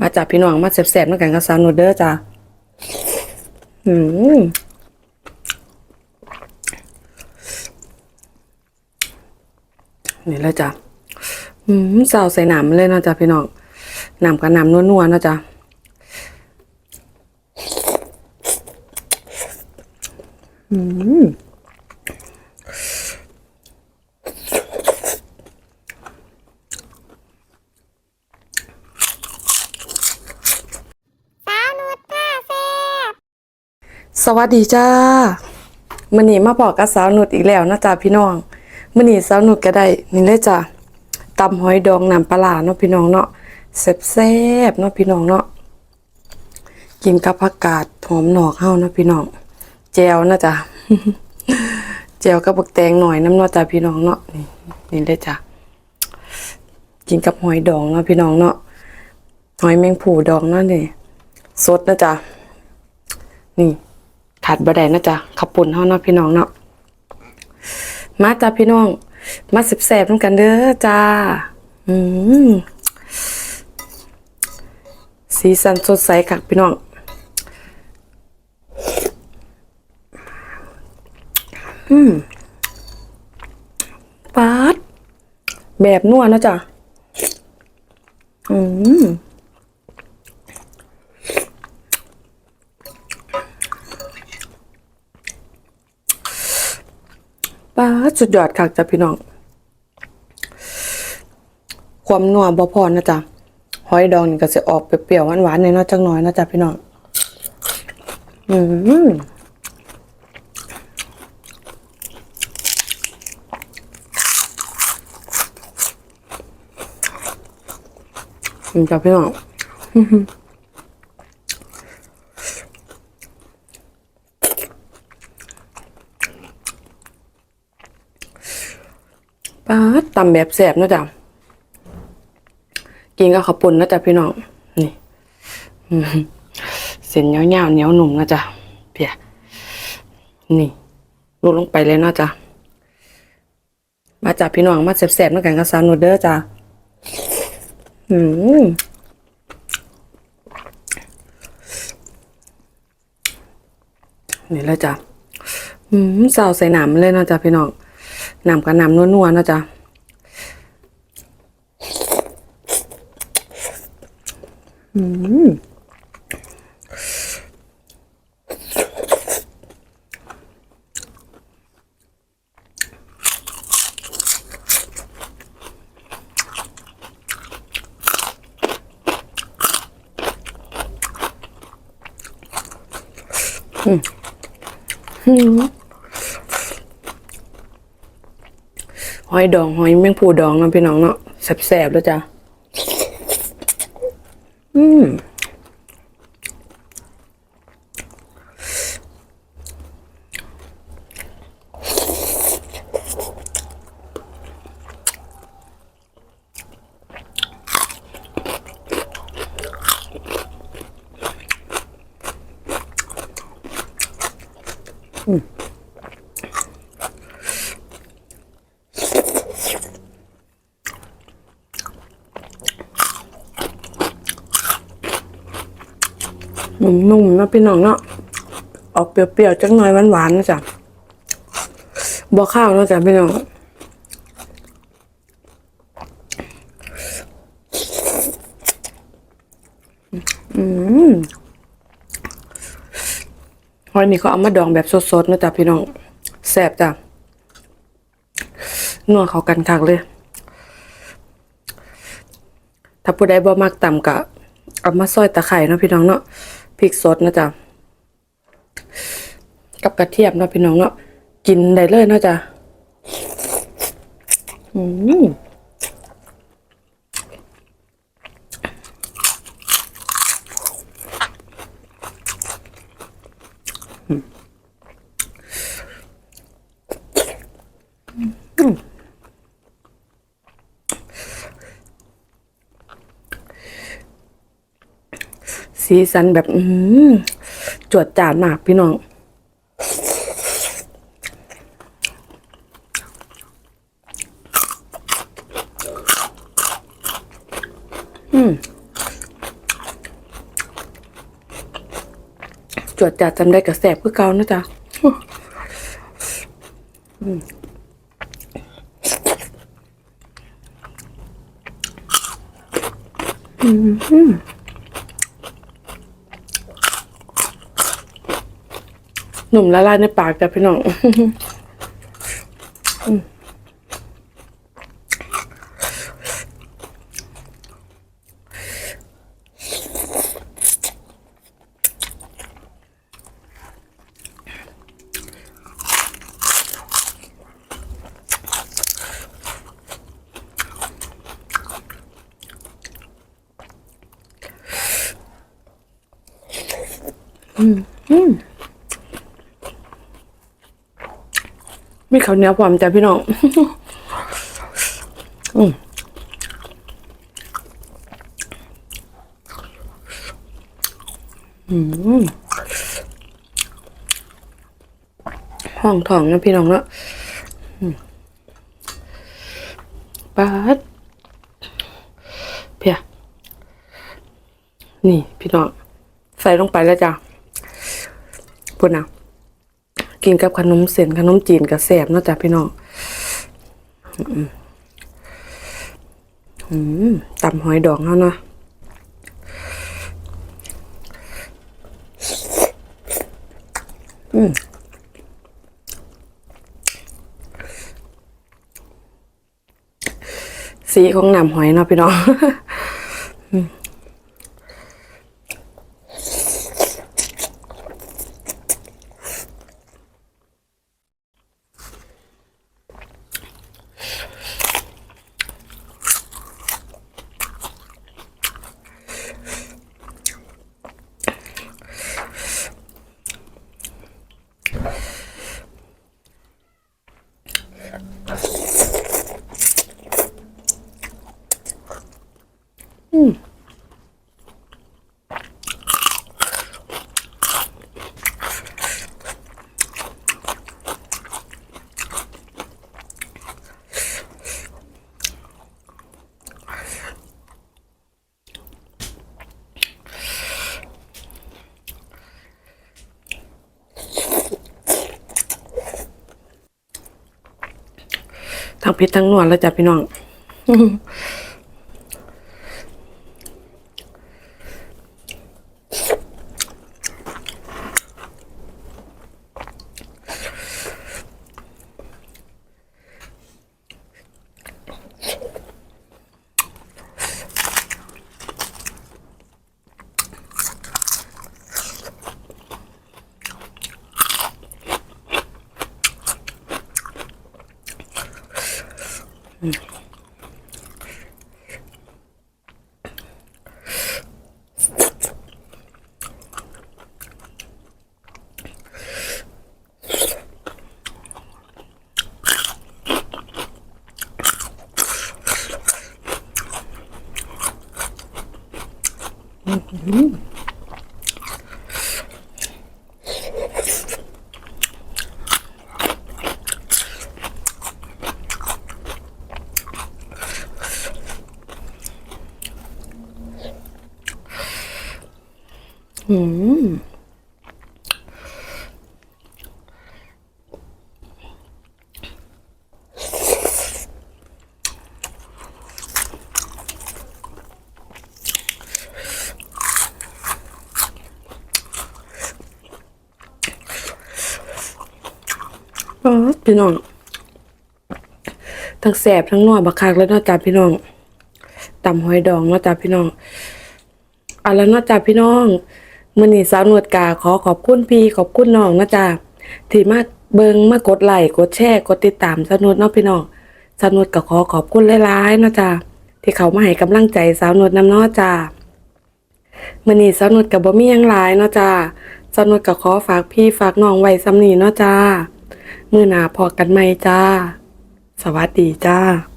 มาจากพี่น้องมาแสบๆด้วยกันกับสาวนุดเด้อจ้าอืมนี่เลยจ้ะอืมสาวใส่หนามเลยนะจ้ะพี่น้องหนามกับหนามนัวๆนะจ้ะอืม สาวนุชผ้าแซ่บ ส วัสดีจ้ามื้อนี้มาบอกกับสาวหนุชอีกแล้วนะจ้าพี่น้องมื้อนี้สาวหนุชก็ได้นี่เลยจ้ะตำหอยดองน้ำปลาเนาะพี่น้องเนาะแซ่บๆเนาะพี่น้องเนาะกินกับผักกาดหอมหนอกเฮาเนาะพี่น้องแจวนะจ้ะแจวกับบักแตงหน่อยน้ำเนาะจ้าพี่น้องเนาะนี่นี่เลยจ้ะกินกับหอยดองเนาะพี่น้องเนาะหอยแมงผู่ดองเนาะนี่สดนะจ้ะนี่ ขาดบะไดนะจ๊ะขับปุ่นเฮาเนาะพี่น้องเนาะมาจ้าพี่น้อง มาสิบแสบน้ำกันเด้อจ้า อืมสีสันสดใสค่ะพี่น้องอืมปาดแบบนัวนะจ๊ะอืม ป้าด สุดยอดค่ะจ้ะพี่น้อง ความนัวบ่พอนะจ๊ะหอยดองนี่ก็จะออกเปรี้ยวๆหวานๆหน่อยเนาจังน้อยนะจ๊ะพี่น้อง อืมอืมจ้ะพี่น้อง ป้าตำแบบแสบนะจ๊ะกินกับข้าวปุ่นนะจ๊ะพี่น้อง นี่อืมเส้นยาวๆเหนียวหนุ่มนะจ๊ะเพียนี่ลดลงไปเลยนะจ๊ะมาจากพี่น้องมาแสบๆด้วยกันกับสานูเดอร์จ้ะอืมนี่เลยจ้ะอืมสาวใส่หนามเลยนะจ๊ะพี่น้อง น้ำกับน้ำนัวๆนะจ๊ะอืมอืมอืม หอยดองหอยแมงผูดองเนาะพี่น้องเนาะแสบๆแล้วจ้ะอืม นุ่มๆนะพี่น้องเนาะออกเปรี้ยวๆจังหน่อยหวานๆนะจ๊ะบ่ข้าวนะจ๊ะพี่น้องอืมหอยนี่เขาเอามาดองแบบสดๆนะจ๊ะพี่น้องแซ่บจ้ะนัวเขากันคักเลย ถ้าผู้ใดบ่มักต่ำกะเอามาซอยตะไคร่เนาะพี่น้องเนาะ พริกสดนะจ๊ะกับกระเทียมเนาะพี่น้องเนาะกินได้เลยนะจ๊ะอืม ซีซันแบบ อืจวดจาดมากพี่น้อง อืมจวดจัดจำได้กับแสบคือเก่านะจ๊ะอืมอืม หนุ่มละลายในปากจ้ะพี่น้องมี ข้าวเหนียวพร้อมจ้ะพี่น้องอืมห้องทองนะพี่น้องเนาะปัดเพียนี่พี่น้อง ใส่ลงไปแล้วจ้ะพูดนะ กินกับขนมเส้นขนมจีนกับแสบเนาะจ้ะพี่น้องอืมตำหอยดองเขาเนาะอืมสีของน้ำหอยเนาะพี่น้อง ทั้งเผ็ดทั้งนวลแล้วจ้ะพี่น้อง อืมอ๋อพี่น้องทั้งแสบทั้งนัวบักคักแล้วนาะจ้าพี่น้องตำหอยดองนาะจ้าพี่น้องเอาแล้วนาะจ้าพี่น้อง มื้อนี้สาวนวดกาขอขอบคุณพี่ขอบคุณน้องนะจ้าที่มาเบิงมากดไลค์กดแชร์กดติดตามสาวนวดเนาะพี่น้องสาวนวดก็ขอขอบคุณหลายๆนะจ้าที่เขามาให้กำลังใจสาวนวดน้ำเนาะจ้ามื้อนี้สาวนวดก็บ่มียังหลายเนาะจ้าสาวนวดก็ขอฝากพี่ฝากน้องไว้ซ้ำนี้เนาะจ้ามื้อหน้าพอกันใหมจ้า สวัสดีจ้า